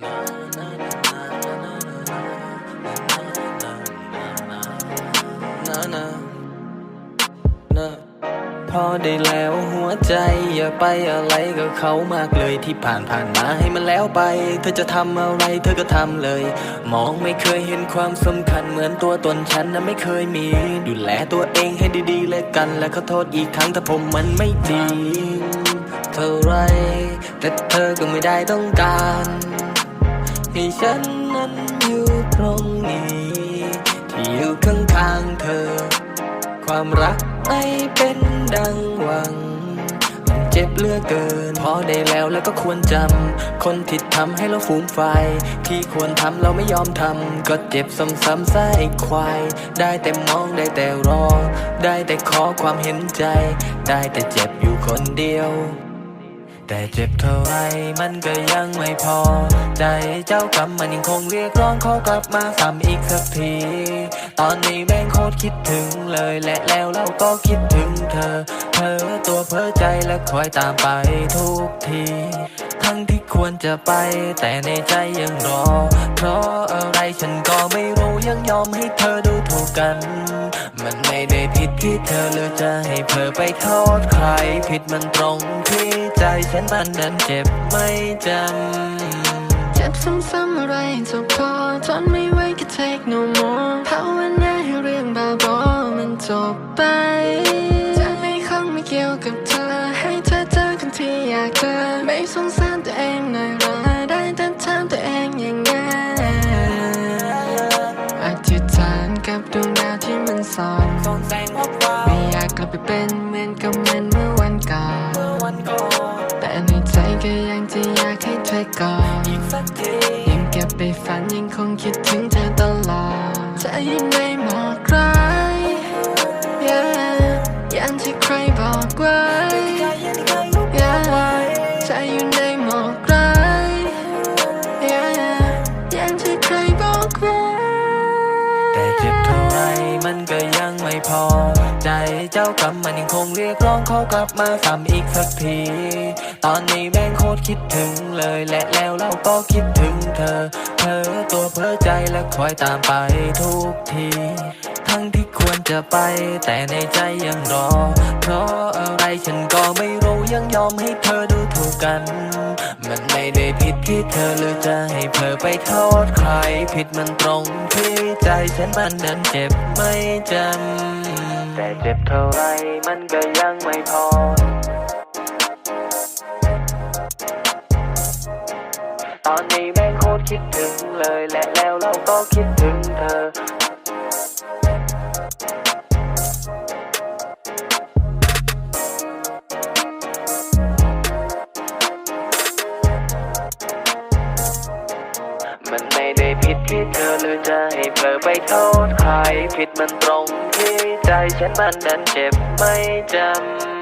พอได้แล้วหัวใจอย่าไปอะไรกับเขามากเลยที่ผ่านผ่านมาให้มันแล้วไป เธอจะทำอะไรเธอก็ทำเลย มองไม่เคยเห็นความสำคัญเหมือนตัวตนฉันนะไม่เคยมี ดูแลตัวเองให้ดีๆและกัน และขอโทษอีกครั้งถ้าผมมันไม่ดี เท่าไรแต่เธอก็ไม่ได้ต้องการ ให้ฉันนั้นอยู่ตรงนี้ ที่อยู่ข้างๆเธอ ความรักไม่เป็นดังหวัง มันเจ็บเหลือเกิน พอได้แล้วแล้วก็ควรจำ คนที่ทำให้เราฟูมไฟ ที่ควรทำเราไม่ยอมทำ ก็เจ็บซ้ำๆซะไอ้ควาย ได้แต่มองได้แต่รอ ได้แต่ขอความเห็นใจ ได้แต่เจ็บอยู่คนเดียว แต่เจ็บเท่าไรมันก็ยังไม่พอ ใจเจ้ากรรมมันยังคงเรียกร้องขอกลับมาซ้ำอีกสักที ตอนนี้แม่งโคตรคิดถึงเลยและแล้วเราก็คิดถึงเธอ เธอตัวเพ้อใจและคอยตามไปทุกที ทั้งที่ควรจะไป แต่ในใจยังรอ เพราะอะไรฉันก็ไม่รู้ยังยอมให้เธอดูถูกกัน มันไม่ได้ผิดที่เธอหรือจะให้เธอไปโทษใคร ผิดมันตรงที่ใจฉันมันนั้นเจ็บไม่จำ เจ็บซ้ำๆอะไรจบพอทนไม่ไหวก็ take no more ภาวนาให้เรื่องบ้าบอมันจบไปจะไม่ข้องไม่เกี่ยวกับเธอ ให้เธอเจอคนที่อยากเจอไม่สงสา ไปเป็นเหมือนกับมันเมื่อวันก่อนเมื่อวันก่อนแต่ในใจก็ยังจะอยากให้เธอก่อนอีกสักทียังเก็บไปฝันยังคงคิดถึงเธอตลอดเธอยังไม่หมดร้า มันก็ยังไม่พอ ใจเจ้ากรรมมันยังคงเรียกร้องขอกลับมาซ้ำอีกสักที ตอนนี้แม่งโคตรคิดถึงเลยและแล้วเราก็คิดถึงเธอ เธอตัวเพ้อใจและคอยตามไปทุกที ทั้งที่ควรจะไป แต่ในใจยังรอ เพราะอะไรฉันก็ไม่รู้ยังยอมให้เธอดูถูกกัน มันไม่ได้ผิดที่เธอหรือจะให้เธอไปโทษใคร ผิดมันตรงที่ใจฉันมันนั้นเจ็บไม่จำแต่เจ็บเท่าไรมันก็ยังไม่พอตอนนี้แม่งโคตรคิดถึงเลยและแล้วเราก็คิดถึงเธอ ที่เธอหรือจะให้เผลอไปโทษใคร ผิดมันตรงที่ใจฉันมันนั้นเจ็บไม่จำ